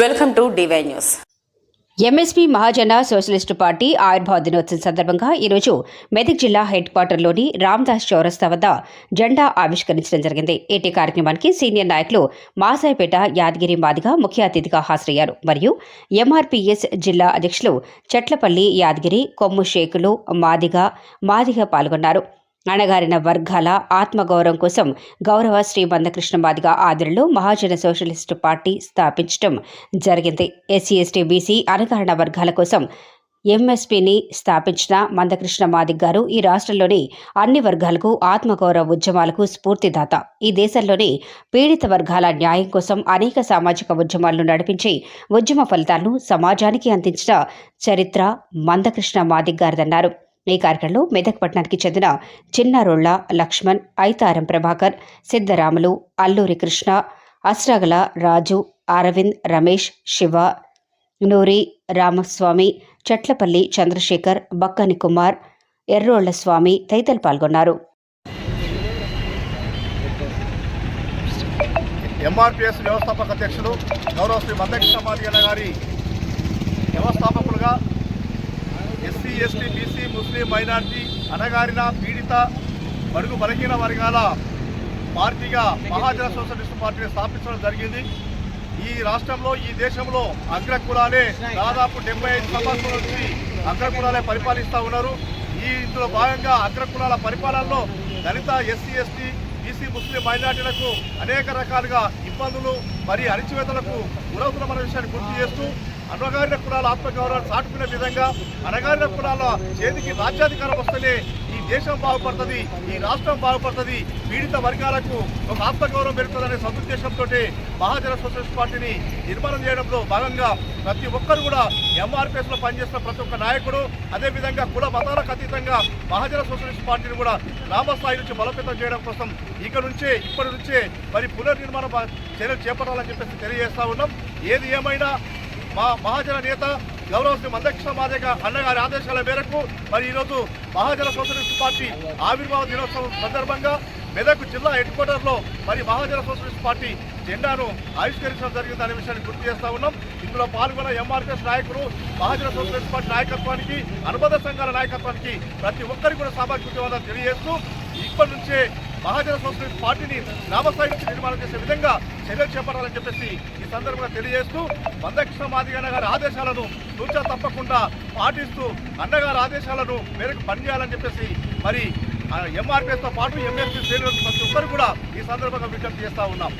Welcome to DY news. MSP Mahajana Socialist Party ఆయుర్భావ దినోత్సవం సందర్భంగా ఈరోజు మెదక్ జిల్లా హెడ్ క్వార్టర్లోని రామ్దాస్ చౌరస్తా వద్ద జెండా ఆవిష్కరించడం జరిగింది. ఏటీ కార్యక్రమానికి సీనియర్ నాయకులు మాసాయిపేట యాదగిరి మాదిగ ముఖ్య అతిథిగా హాజరయ్యారు. మరియు ఎంఆర్పీఎస్ జిల్లా అధ్యక్షులు చెట్లపల్లి యాదగిరి కొమ్ము షేకులు మాదిగ మాదిగ పాల్గొన్నారు. అణగారిన వర్గాల ఆత్మగౌరవం కోసం గౌరవ శ్రీ మందకృష్ణ మాదిగ ఆధ్వర్యంలో మహాజన సోషలిస్టు పార్టీ స్థాపించడం జరిగింది. ఎస్సీ ఎస్టీ బీసీ అణగారిన వర్గాల కోసం ఎంఎస్పీని స్థాపించిన మందకృష్ణ మాదిక్ గారు ఈ రాష్ట్రంలోని అన్ని వర్గాలకు ఆత్మగౌరవ ఉద్యమాలకు స్ఫూర్తిదాత. ఈ దేశంలోని పీడిత వర్గాల న్యాయం కోసం అనేక సామాజిక ఉద్యమాలను నడిపించి ఉద్యమ ఫలితాలను సమాజానికి అందించిన చరిత్ర మందకృష్ణ మాదిక్ గారిదన్నారు. ఈ కార్యక్రమంలో మెదక్ పట్టణానికి చెందిన చిన్నారోళ్ళ లక్ష్మణ్ ఐతారం ప్రభాకర్ సిద్ధరాములు అల్లూరి కృష్ణ అస్రాగల రాజు అరవింద్ రమేష్ శివ నూరి రామస్వామి చట్లపల్లి చంద్రశేఖర్ బక్కని కుమార్ ఎర్రోళ్ళ స్వామి తదితరులు పాల్గొన్నారు. ఎంఆర్పిఎస్ వ్యవస్థాపక అధ్యక్షులు గౌరవ శ్రీ మందకృష్ణ మాదిగన్న గారి వ్యవస్థాపకులుగా ఎస్టీ బీసీ ముస్లిం మైనార్టీ అనగారిన పీడిత బడుగు బలహీన వర్గాల పార్టీగా మహాజన సోషలిస్ట్ పార్టీని స్థాపించడం జరిగింది. ఈ రాష్ట్రంలో ఈ దేశంలో అగ్రకులాలే దాదాపు డెబ్బై ఐదు సంవత్సరాల నుంచి అగ్రకులాలే పరిపాలిస్తూ ఉన్నారు. ఈ ఇందులో భాగంగా అగ్రకులాల పరిపాలనలో దళిత ఎస్సీ ఎస్టీ బీసీ ముస్లిం మైనార్టీలకు అనేక రకాలుగా ఇబ్బందులు మరియు అణిచివేతలకు గురవుతున్న విషయాన్ని గుర్తు చేస్తూ అనగారిన కులాల ఆత్మగౌరవాన్ని చాటుకునే విధంగా అనగారిన కులాల చేతికి రాజ్యాధికారం వస్తేనే ఈ దేశం బాగుపడుతుంది ఈ రాష్ట్రం బాగుపడుతుంది. పీడిత వర్గాలకు ఒక ఆత్మగౌరవం పెరుగుతుందనే సదుద్దేశంతో మహాజన సోషలిస్ట్ పార్టీని నిర్మాణం చేయడంలో భాగంగా ప్రతి ఒక్కరు కూడా ఎంఆర్పిఎస్లో పనిచేస్తున్న ప్రతి ఒక్క నాయకుడు అదేవిధంగా కుల మతాలకు అతీతంగా మహాజన సోషలిస్ట్ పార్టీని కూడా గ్రామ స్థాయి నుంచి బలోపేతం చేయడం కోసం ఇక నుంచే ఇప్పటి నుంచే మరి పునర్నిర్మాణ చర్యలు చేపట్టాలని చెప్పేసి తెలియజేస్తా ఉన్నాం. ఏది ఏమైనా మా మహాజన నేత గౌరవ శ్రీ మందకృష్ణ మాదేక అన్నగారి ఆదేశాల మేరకు మరి ఈరోజు మహాజన సోషలిస్ట్ పార్టీ ఆవిర్భావ దినోత్సవం సందర్భంగా మెదక్ జిల్లా హెడ్ క్వార్టర్లో మరి మహాజన సోషలిస్ట్ పార్టీ జెండాను ఆవిష్కరించడం జరిగింది అనే విషయాన్ని గుర్తు చేస్తా ఉన్నాం. ఇందులో పాల్గొన్న ఎంఆర్ఎస్ నాయకులు మహాజన సోషలిస్ట్ పార్టీ నాయకత్వానికి అనుబంధ సంఘాల నాయకత్వానికి ప్రతి ఒక్కరికి కూడా సభాకృత్యం తెలియజేస్తూ ఇప్పటి నుంచే మహాజన సోషలిస్ట్ పార్టీని గ్రామస్థాయి నుంచి నిర్మాణం చేసే విధంగా చర్యలు చేపట్టాలని చెప్పేసి ఈ సందర్భంగా తెలియజేస్తూ మందకృష్ణ మాదిగన్న గారి ఆదేశాలను సూచన తప్పకుండా పాటిస్తూ అన్నగారి ఆదేశాలను మేరకు పనిచేయాలని చెప్పేసి మరి ఎంఆర్పిఎస్తో పాటు ఎంఎస్పీ శ్రేణులకు ప్రతి ఒక్కరు కూడా ఈ సందర్భంగా విజ్ఞప్తి చేస్తా ఉన్నాం.